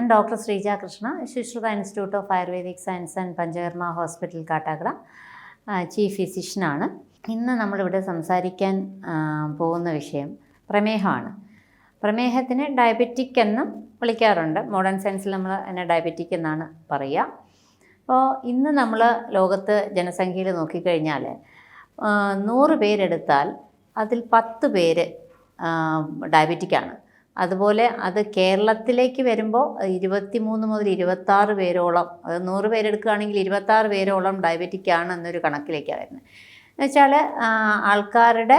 ഞാൻ doctor Sreeja Krishna Sushruta institute of ayurvedic science and Panchakarma hospital Kattakada chief ഫിസിഷ്യനാണ് ഇന്ന് നമ്മളിവിടെ സംസാരിക്കാൻ പോകുന്ന വിഷയം പ്രമേഹമാണ്. പ്രമേഹത്തിന് ഡയബറ്റിക് എന്നും വിളിക്കാറുണ്ട്. മോഡേൺ സയൻസിൽ നമ്മൾ അതിനെ ഡയബറ്റിക് എന്നാണ് പറയുക. അപ്പോൾ ഇന്ന് നമ്മൾ ലോകത്ത് ജനസംഖ്യയിൽ നോക്കിക്കഴിഞ്ഞാൽ നൂറ് പേരെടുത്താൽ അതിൽ പത്ത് പേര് ഡയബറ്റിക്കാണ് അതുപോലെ അത് കേരളത്തിലേക്ക് വരുമ്പോൾ ഇരുപത്തി മൂന്ന് മുതൽ ഇരുപത്താറ് പേരോളം നൂറ് പേരെടുക്കുകയാണെങ്കിൽ ഇരുപത്താറ് പേരോളം ഡയബറ്റിക് ആണ് എന്നൊരു കണക്കിലേക്കാണ് വരുന്നത്. എന്നുവെച്ചാൽ ആൾക്കാരുടെ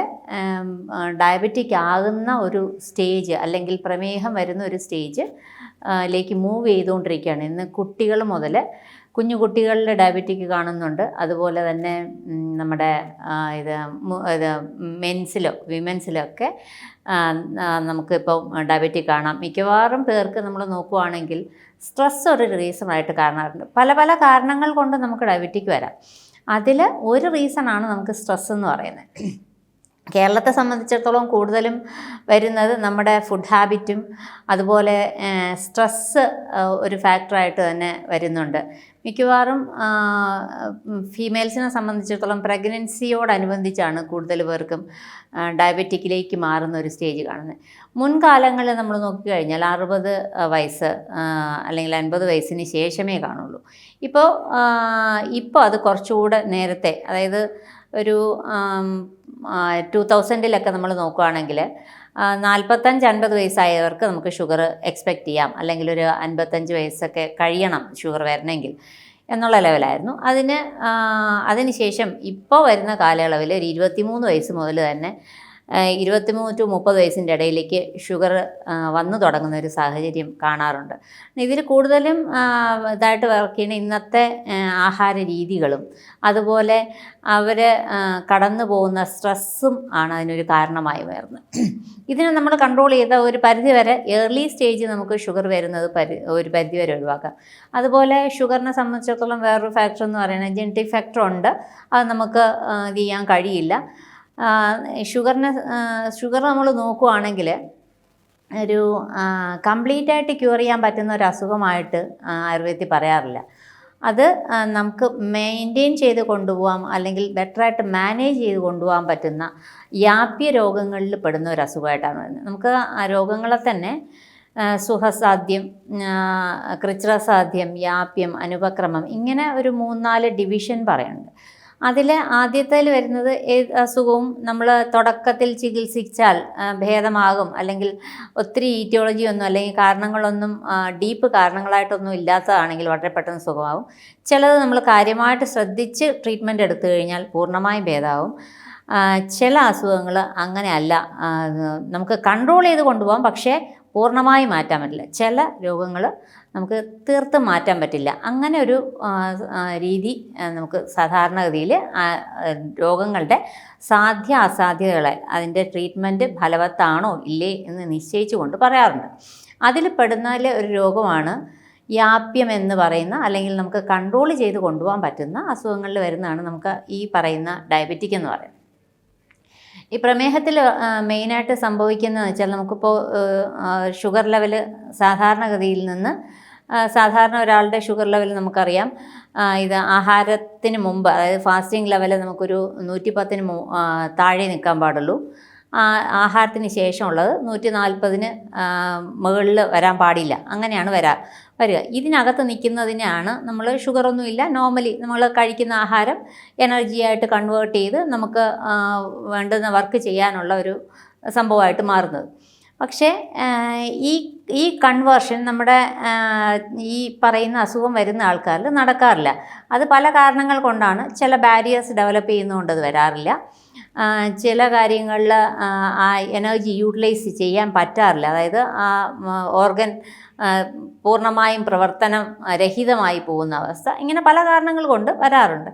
ഡയബറ്റിക് ആകുന്ന ഒരു സ്റ്റേജ് അല്ലെങ്കിൽ പ്രമേഹം വരുന്ന ഒരു സ്റ്റേജ് ലേക്ക് മൂവ് ചെയ്തുകൊണ്ടിരിക്കുകയാണ്. ഇന്ന് കുട്ടികൾ മുതൽ കുഞ്ഞു കുട്ടികളിൽ ഡയബറ്റിക് കാണുന്നുണ്ട്. അതുപോലെ തന്നെ നമ്മുടെ ഇത് ഇത് മെൻസിലോ വിമൻസിലോ ഒക്കെ നമുക്കിപ്പോൾ ഡയബറ്റിക് കാണാം. മിക്കവാറും പേർക്ക് നമ്മൾ നോക്കുവാണെങ്കിൽ സ്ട്രെസ് ഒരു റീസണായിട്ട് കാണാറുണ്ട്. പല പല കാരണങ്ങൾ കൊണ്ട് നമുക്ക് ഡയബറ്റിക് വരാം. അതിൽ ഒരു റീസണാണ് നമുക്ക് സ്ട്രെസ് എന്ന് പറയുന്നത്. കേരളത്തെ സംബന്ധിച്ചിടത്തോളം കൂടുതലും വരുന്നത് നമ്മുടെ ഫുഡ് ഹാബിറ്റും അതുപോലെ സ്ട്രെസ്സ് ഒരു ഫാക്ടറായിട്ട് തന്നെ വരുന്നുണ്ട്. മിക്കവാറും ഫീമെയിൽസിനെ സംബന്ധിച്ചിടത്തോളം പ്രഗ്നൻസിയോടനുബന്ധിച്ചാണ് കൂടുതൽ പേർക്കും ഡയബറ്റിക്കിലേക്ക് മാറുന്ന ഒരു സ്റ്റേജ് കാണുന്നത്. മുൻകാലങ്ങളിൽ നമ്മൾ നോക്കിക്കഴിഞ്ഞാൽ അറുപത് വയസ്സ് അല്ലെങ്കിൽ അൻപത് വയസ്സിന് ശേഷമേ കാണുള്ളൂ. ഇപ്പോൾ ഇപ്പോൾ അത് കുറച്ചുകൂടെ നേരത്തെ അതായത് ഒരു ടു തൗസൻഡിലൊക്കെ നമ്മൾ നോക്കുകയാണെങ്കിൽ നാൽപ്പത്തഞ്ച് അൻപത് വയസ്സായവർക്ക് നമുക്ക് ഷുഗർ എക്സ്പെക്റ്റ് ചെയ്യാം. അല്ലെങ്കിൽ ഒരു അൻപത്തഞ്ച് വയസ്സൊക്കെ കഴിയണം ഷുഗർ വരണമെങ്കിൽ എന്നുള്ള ലെവലായിരുന്നു. അതിന് അതിനുശേഷം ഇപ്പോൾ വരുന്ന കാലയളവിൽ ഒരു ഇരുപത്തിമൂന്ന് വയസ്സ് മുതൽ തന്നെ ഇരുപത്തിമൂന്ന് ടു മുപ്പത് വയസ്സിന്റെ ഇടയിലേക്ക് ഷുഗർ വന്നു തുടങ്ങുന്ന ഒരു സാഹചര്യം കാണാറുണ്ട്. ഇതിൽ കൂടുതലും ഇതായിട്ട് വർക്ക് ചെയ്യുന്ന ഇന്നത്തെ ആഹാര രീതികളും അതുപോലെ അവർ കടന്നു പോകുന്ന സ്ട്രെസ്സും ആണ് അതിനൊരു കാരണമായി വരുന്നത്. ഇതിനെ നമ്മൾ കൺട്രോൾ ചെയ്ത ഒരു പരിധി വരെ ഏർലി സ്റ്റേജ് നമുക്ക് ഷുഗർ വരുന്നത് പരി ഒരു പരിധിവരെ ഒഴിവാക്കാം. അതുപോലെ ഷുഗറിനെ സംബന്ധിച്ചിടത്തോളം വേറൊരു ഫാക്ടർ എന്ന് പറയുന്നത് ജനറ്റിക് ഫാക്ടർ ഉണ്ട്. അത് നമുക്ക് ഇത് ചെയ്യാൻ കഴിയില്ല. ഷുഗറിനെ ഷുഗർ നമ്മൾ നോക്കുവാണെങ്കിൽ ഒരു കംപ്ലീറ്റ് ആയിട്ട് ക്യൂർ ചെയ്യാൻ പറ്റുന്ന ഒരു അസുഖമായിട്ട് ആയുർവേദത്തിൽ പറയാറില്ല. അത് നമുക്ക് മെയിന്റെയിൻ ചെയ്ത് കൊണ്ടുപോകാം അല്ലെങ്കിൽ ബെറ്ററായിട്ട് മാനേജ് ചെയ്ത് കൊണ്ടുപോകാൻ പറ്റുന്ന യാപ്യ രോഗങ്ങളിൽ പെടുന്ന ഒരു അസുഖമായിട്ടാണ് വരുന്നത് നമുക്ക് ആ രോഗങ്ങളെ തന്നെ സുഖസാധ്യം കൃച്രസാധ്യം യാപ്യം അനുപക്രമം ഇങ്ങനെ ഒരു മൂന്നാൽ ഡിവിഷൻ പറയുന്നുണ്ട് അതിൽ ആദ്യത്തേൽ വരുന്നത് ഏത് അസുഖവും നമ്മൾ തുടക്കത്തിൽ ചികിത്സിച്ചാൽ ഭേദമാകും. അല്ലെങ്കിൽ ഒത്തിരി ഈറ്റിയോളജി ഒന്നും അല്ലെങ്കിൽ കാരണങ്ങളൊന്നും ഡീപ്പ് കാരണങ്ങളായിട്ടൊന്നും ഇല്ലാത്തതാണെങ്കിൽ വളരെ പെട്ടെന്ന് സുഖമാകും ചിലത് നമ്മൾ കാര്യമായിട്ട് ശ്രദ്ധിച്ച് ട്രീറ്റ്മെന്റ് എടുത്തു കഴിഞ്ഞാൽ പൂർണമായും ഭേദമാകും ചില അസുഖങ്ങൾ അങ്ങനെയല്ല. നമുക്ക് കൺട്രോൾ ചെയ്ത് കൊണ്ടുപോകാം. പക്ഷേ പൂർണമായി മാറ്റാൻ പറ്റില്ല. ചില രോഗങ്ങൾ നമുക്ക് തീർത്തും മാറ്റാൻ പറ്റില്ല. അങ്ങനെ ഒരു രീതി നമുക്ക് സാധാരണഗതിയിൽ രോഗങ്ങളുടെ സാധ്യ അസാധ്യതകളെ അതിന്റെ ട്രീറ്റ്മെന്റ് ഫലവത്താണോ ഇല്ലേ എന്ന് നിശ്ചയിച്ചു കൊണ്ട് പറയാറുണ്ട്. അതിൽ പെടുന്നതിൽ ഒരു രോഗമാണ് യാപ്യം എന്ന് പറയുന്ന അല്ലെങ്കിൽ നമുക്ക് കൺട്രോൾ ചെയ്ത് കൊണ്ടുപോകാൻ പറ്റുന്ന അസുഖങ്ങളിൽ വരുന്നതാണ് നമുക്ക് ഈ പറയുന്ന ഡയബറ്റിക് എന്ന് പറയുന്നത്. ഈ പ്രമേഹത്തിൽ മെയിനായിട്ട് സംഭവിക്കുന്നതെന്ന് വെച്ചാൽ നമുക്കിപ്പോൾ ഷുഗർ ലെവൽ സാധാരണഗതിയിൽ നിന്ന് സാധാരണ ഒരാളുടെ ഷുഗർ ലെവൽ നമുക്കറിയാം. ഇത് ആഹാരത്തിന് മുമ്പ് അതായത് ഫാസ്റ്റിംഗ് ലെവൽ നമുക്കൊരു നൂറ്റി പത്തിന് താഴെ നിൽക്കാൻ പാടുള്ളൂ. ആഹാരത്തിന് ശേഷമുള്ളത് നൂറ്റി നാൽപ്പതിന് മുകളിൽ വരാൻ പാടില്ല. അങ്ങനെയാണ് വരാ വരിക. ഇതിനകത്ത് നിൽക്കുന്നതിനാണ് നമ്മൾ ഷുഗറൊന്നുമില്ല. നോർമലി നമ്മൾ കഴിക്കുന്ന ആഹാരം എനർജിയായിട്ട് കൺവേർട്ട് ചെയ്ത് നമുക്ക് വേണ്ടുന്ന വർക്ക് ചെയ്യാനുള്ള ഒരു സംഭവമായിട്ട് മാറുന്നത്. പക്ഷേ ഈ ഈ കൺവേർഷൻ നമ്മുടെ ഈ പറയുന്ന അസുഖം വരുന്ന ആൾക്കാരിൽ നടക്കാറില്ല. അത് പല കാരണങ്ങൾ കൊണ്ടാണ് ചില ബാരിയേഴ്സ് ഡെവലപ്പ് ചെയ്യുന്നതുകൊണ്ട് അത് വരാറില്ല. ചില കാര്യങ്ങളിൽ ആ എനർജി യൂട്ടിലൈസ് ചെയ്യാൻ പറ്റാറില്ല. അതായത് ആ ഓർഗൻ പൂർണമായും പ്രവർത്തനം രഹിതമായി പോകുന്ന അവസ്ഥ ഇങ്ങനെ പല കാരണങ്ങൾ കൊണ്ട് വരാറുണ്ട്.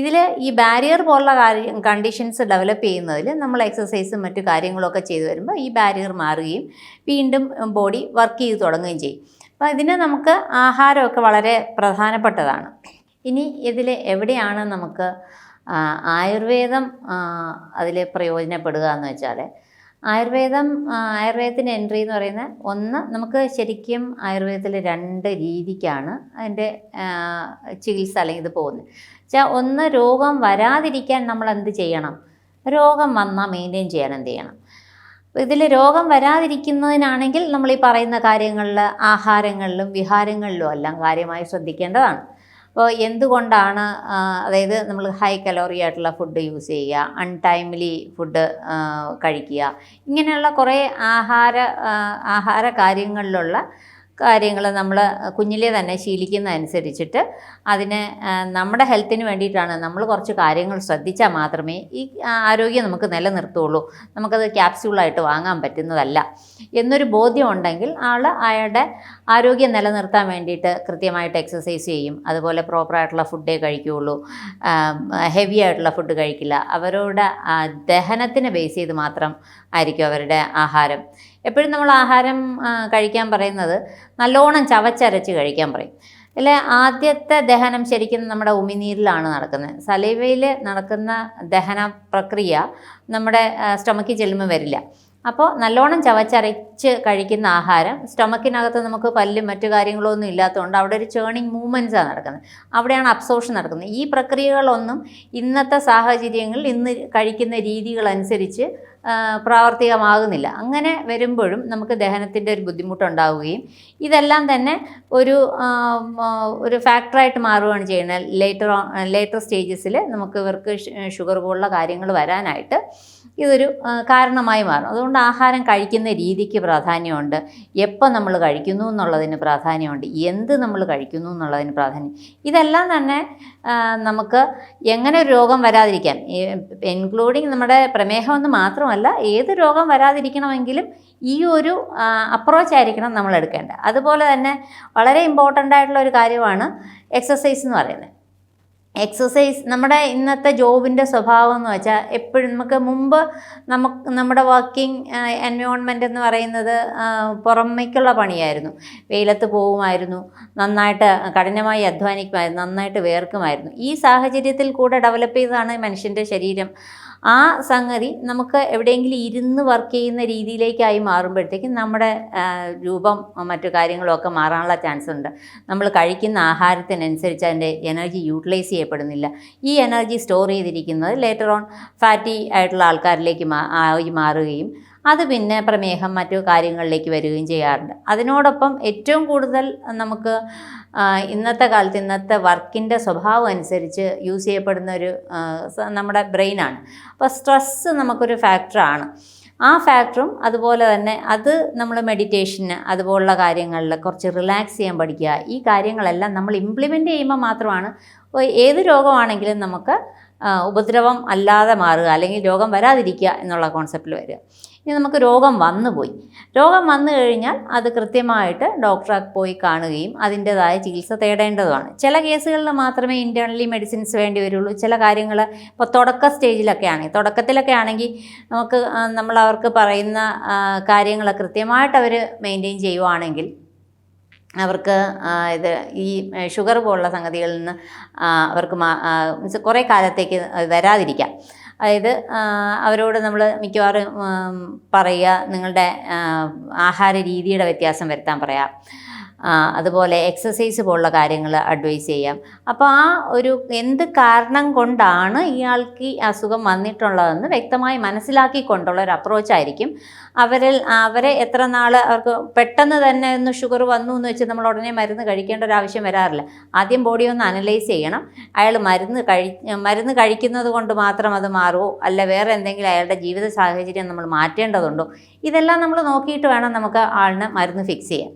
ഇതിൽ ഈ ബാരിയർ പോലുള്ള കാര്യം കണ്ടീഷൻസ് ഡെവലപ്പ് ചെയ്യുന്നതിൽ നമ്മൾ എക്സസൈസും മറ്റു കാര്യങ്ങളൊക്കെ ചെയ്തു വരുമ്പോൾ ഈ ബാരിയർ മാറുകയും വീണ്ടും ബോഡി വർക്ക് ചെയ്ത് തുടങ്ങുകയും ചെയ്യും. അപ്പോൾ ഇതിന് നമുക്ക് ആഹാരമൊക്കെ വളരെ പ്രധാനപ്പെട്ടതാണ്. ഇനി ഇതിൽ എവിടെയാണ് നമുക്ക് ആയുർവേദം അതിൽ പ്രയോജനപ്പെടുക എന്ന് വെച്ചാൽ ആയുർവേദം ആയുർവേദത്തിന് എൻട്രി എന്ന് പറയുന്നത് ഒന്ന് നമുക്ക് ശരിക്കും ആയുർവേദത്തിൽ രണ്ട് രീതിക്കാണ് അതിന്റെ ചികിത്സ അല്ലെങ്കിൽ ഇത് പോകുന്നത്. വെച്ചാൽ ഒന്ന് രോഗം വരാതിരിക്കാൻ നമ്മൾ എന്ത് ചെയ്യണം? രോഗം വന്നാൽ മെയിന്റെയിൻ ചെയ്യാൻ എന്ത് ചെയ്യണം? ഇതിൽ രോഗം വരാതിരിക്കുന്നതിനാണെങ്കിൽ നമ്മൾ ഈ പറയുന്ന കാര്യങ്ങളിൽ ആഹാരങ്ങളിലും വിഹാരങ്ങളിലും എല്ലാം കാര്യമായി ശ്രദ്ധിക്കേണ്ടതാണ്. അപ്പോൾ എന്തുകൊണ്ടാണ് അതായത് നമ്മൾ ഹൈ കലോറി ആയിട്ടുള്ള ഫുഡ് യൂസ് ചെയ്യുക അൺടൈംലി ഫുഡ് കഴിക്കുക ഇങ്ങനെയുള്ള കുറേ ആഹാര ആഹാര കാര്യങ്ങളിലുള്ള കാര്യങ്ങൾ നമ്മൾ കുഞ്ഞിലെ തന്നെ ശീലിക്കുന്നതനുസരിച്ചിട്ട് അതിന് നമ്മുടെ ഹെൽത്തിന് വേണ്ടിയിട്ടാണ് നമ്മൾ കുറച്ച് കാര്യങ്ങൾ ശ്രദ്ധിച്ചാൽ മാത്രമേ ഈ ആരോഗ്യം നമുക്ക് നിലനിർത്തുള്ളൂ. നമുക്കത് ക്യാപ്സ്യൂളായിട്ട് വാങ്ങാൻ പറ്റുന്നതല്ല. എന്നൊരു ബോധ്യം ഉണ്ടെങ്കിൽ ആൾ അയാളുടെ ആരോഗ്യം നിലനിർത്താൻ വേണ്ടിയിട്ട് കൃത്യമായിട്ട് എക്സസൈസ് ചെയ്യും. അതുപോലെ പ്രോപ്പറായിട്ടുള്ള ഫുഡേ കഴിക്കുകയുള്ളൂ ഹെവി ആയിട്ടുള്ള ഫുഡ് കഴിക്കില്ല. അവരുടെ ദഹനത്തിനെ ബേസ് ചെയ്ത് മാത്രം ആയിരിക്കും അവരുടെ ആഹാരം. എപ്പോഴും നമ്മൾ ആഹാരം കഴിക്കാൻ പറയുന്നത് നല്ലോണം ചവച്ചരച്ച് കഴിക്കാൻ പറയും. അല്ലെ ആദ്യത്തെ ദഹനം ശരിക്കും നമ്മുടെ ഉമിനീരിലാണ് നടക്കുന്നത്. സലൈവയിൽ നടക്കുന്ന ദഹന പ്രക്രിയ നമ്മുടെ സ്റ്റൊമക്കിൽ ചെല്ലുമ്പോൾ വരില്ല. അപ്പോൾ നല്ലോണം ചവച്ചരച്ച് കഴിക്കുന്ന ആഹാരം സ്റ്റൊമക്കിനകത്ത് നമുക്ക് പല്ലും മറ്റു കാര്യങ്ങളൊന്നും ഇല്ലാത്തതുകൊണ്ട് അവിടെ ഒരു ചേണിങ് മൂവ്മെന്റ്സാണ് നടക്കുന്നത്. അവിടെയാണ് അബ്സോർഷൻ നടക്കുന്നത്. ഈ പ്രക്രിയകളൊന്നും ഇന്നത്തെ സാഹചര്യങ്ങളിൽ ഇന്ന് കഴിക്കുന്ന രീതികളനുസരിച്ച് പ്രാവർത്തികമാകുന്നില്ല. അങ്ങനെ വരുമ്പോഴും നമുക്ക് ദഹനത്തിന്റെ ഒരു ബുദ്ധിമുട്ടുണ്ടാവുകയും ഇതെല്ലാം തന്നെ ഒരു ഒരു ഫാക്ടറായിട്ട് മാറുകയാണ് ചെയ്യുന്നത്. ലേറ്റർ ലേറ്റർ സ്റ്റേജസിൽ നമുക്ക് ഇവർക്ക് ഷുഗർ പോലുള്ള കാര്യങ്ങൾ വരാനായിട്ട് ഇതൊരു കാരണമായി മാറും. അതുകൊണ്ട് ആഹാരം കഴിക്കുന്ന രീതിക്ക് പ്രാധാന്യമുണ്ട്. എപ്പോൾ നമ്മൾ കഴിക്കുന്നു എന്നുള്ളതിന് പ്രാധാന്യമുണ്ട്. എന്ത് നമ്മൾ കഴിക്കുന്നു എന്നുള്ളതിന് പ്രാധാന്യം. ഇതെല്ലാം തന്നെ നമുക്ക് എങ്ങനെ ഒരു രോഗം വരാതിരിക്കാൻ ഇൻക്ലൂഡിങ് നമ്മുടെ പ്രമേഹം എന്ന് മാത്രമല്ല ഏത് രോഗം വരാതിരിക്കണമെങ്കിലും ഈ ഒരു അപ്രോച്ച് ആയിരിക്കണം നമ്മൾ എടുക്കേണ്ടത്. അതുപോലെ തന്നെ വളരെ ഇമ്പോർട്ടന്റ് ആയിട്ടുള്ള ഒരു കാര്യമാണ് എക്സസൈസ് എന്ന് പറയുന്നത്. എക്സസൈസ് നമ്മുടെ ഇന്നത്തെ ജോബിന്റെ സ്വഭാവം എന്ന് വെച്ചാൽ എപ്പോഴും നമുക്ക് മുമ്പ് നമുക്ക് നമ്മുടെ വർക്കിംഗ് എൻവയോൺമെന്റ് എന്ന് പറയുന്നത് പുറമേക്കുള്ള പണിയായിരുന്നു. വെയിലത്ത് പോകുമായിരുന്നു നന്നായിട്ട് കഠിനമായി അധ്വാനിക്കുമായിരുന്നു നന്നായിട്ട് വേർക്കുമായിരുന്നു. ഈ സാഹചര്യത്തിൽ കൂടെ ഡെവലപ്പ് ചെയ്തതാണ് മനുഷ്യന്റെ ശരീരം. ആ സംഗതി നമുക്ക് എവിടെയെങ്കിലും ഇരുന്ന് വർക്ക് ചെയ്യുന്ന രീതിയിലേക്കായി മാറുമ്പോഴത്തേക്കും നമ്മുടെ രൂപം മറ്റു കാര്യങ്ങളൊക്കെ മാറാനുള്ള ചാൻസ് ഉണ്ട്. നമ്മൾ കഴിക്കുന്ന ആഹാരത്തിനനുസരിച്ച് അതിന്റെ എനർജി യൂട്ടിലൈസ് ചെയ്യപ്പെടുന്നില്ല. ഈ എനർജി സ്റ്റോർ ചെയ്തിരിക്കുന്നത് ലേറ്റർ ഓൺ ഫാറ്റി ആയിട്ടുള്ള ആൾക്കാരിലേക്ക് ആയി മാറുകയും അത് പിന്നെ പ്രമേഹം മറ്റു കാര്യങ്ങളിലേക്ക് വരികയും ചെയ്യാറുണ്ട്. അതിനോടൊപ്പം ഏറ്റവും കൂടുതൽ നമുക്ക് ഇന്നത്തെ കാലത്ത് ഇന്നത്തെ വർക്കിന്റെ സ്വഭാവം അനുസരിച്ച് യൂസ് ചെയ്യപ്പെടുന്ന ഒരു നമ്മുടെ ബ്രെയിനാണ്. അപ്പോൾ സ്ട്രെസ്സ് നമുക്കൊരു ഫാക്ടറാണ്. ആ ഫാക്ടറും അതുപോലെ തന്നെ അത് നമ്മൾ മെഡിറ്റേഷന് അതുപോലുള്ള കാര്യങ്ങളിൽ കുറച്ച് റിലാക്സ് ചെയ്യാൻ പഠിക്കുക ഈ കാര്യങ്ങളെല്ലാം നമ്മൾ ഇംപ്ലിമെന്റ് ചെയ്യുമ്പോൾ മാത്രമാണ് ഏത് രോഗമാണെങ്കിലും നമുക്ക് ഉപദ്രവം അല്ലാതെ മാറുക അല്ലെങ്കിൽ രോഗം വരാതിരിക്കുക എന്നുള്ള കോൺസെപ്റ്റിൽ വരിക. ഇനി നമുക്ക് രോഗം വന്നു പോയി രോഗം വന്നു കഴിഞ്ഞാൽ അത് കൃത്യമായിട്ട് ഡോക്ടറെ പോയി കാണുകയും അതിന്റെതായ ചികിത്സ തേടേണ്ടതുമാണ്. ചില കേസുകളിൽ മാത്രമേ ഇന്റേർണലി മെഡിസിൻസ് വേണ്ടി വരുള്ളൂ. ചില കാര്യങ്ങൾ ഇപ്പോൾ തുടക്ക സ്റ്റേജിലൊക്കെ ആണെങ്കിൽ തുടക്കത്തിലൊക്കെ ആണെങ്കിൽ നമുക്ക് നമ്മൾ അവർക്ക് പറയുന്ന കാര്യങ്ങൾ കൃത്യമായിട്ട് അവർ മെയിന്റെയിൻ ചെയ്യുവാണെങ്കിൽ അവർക്ക് ഇത് ഈ ഷുഗർ പോലുള്ള സംഗതികളിൽ നിന്ന് അവർക്ക് കുറേ കാലത്തേക്ക് വരാതിരിക്കാം. അതായത് അവരോട് നമ്മൾ മിക്കവാറും പറയുക നിങ്ങളുടെ ആഹാര രീതിയുടെ വ്യത്യാസം വരുത്താൻ പറയാം. അതുപോലെ എക്സസൈസ് പോലുള്ള കാര്യങ്ങൾ അഡ്വൈസ് ചെയ്യാം. അപ്പോൾ ആ ഒരു എന്ത് കാരണം കൊണ്ടാണ് ഇയാൾക്ക് ഈ അസുഖം വന്നിട്ടുള്ളതെന്ന് വ്യക്തമായി മനസ്സിലാക്കിക്കൊണ്ടുള്ള ഒരു അപ്രോച്ചായിരിക്കും അവരിൽ അവരെ എത്ര നാൾ അവർക്ക് പെട്ടെന്ന് തന്നെ ഒന്ന് ഷുഗർ വന്നു എന്ന് വെച്ച് നമ്മൾ ഉടനെ മരുന്ന് കഴിക്കേണ്ട ഒരു ആവശ്യം വരാറില്ല. ആദ്യം ബോഡി ഒന്ന് അനലൈസ് ചെയ്യണം. അയാൾ മരുന്ന് കഴി മരുന്ന് കഴിക്കുന്നത് കൊണ്ട് മാത്രം അത് മാറുമോ അല്ല വേറെ എന്തെങ്കിലും അയാളുടെ ജീവിത സാഹചര്യം നമ്മൾ മാറ്റേണ്ടതുണ്ടോ? ഇതെല്ലാം നമ്മൾ നോക്കിയിട്ട് വേണം നമുക്ക് ആളിന് മരുന്ന് ഫിക്സ് ചെയ്യാൻ.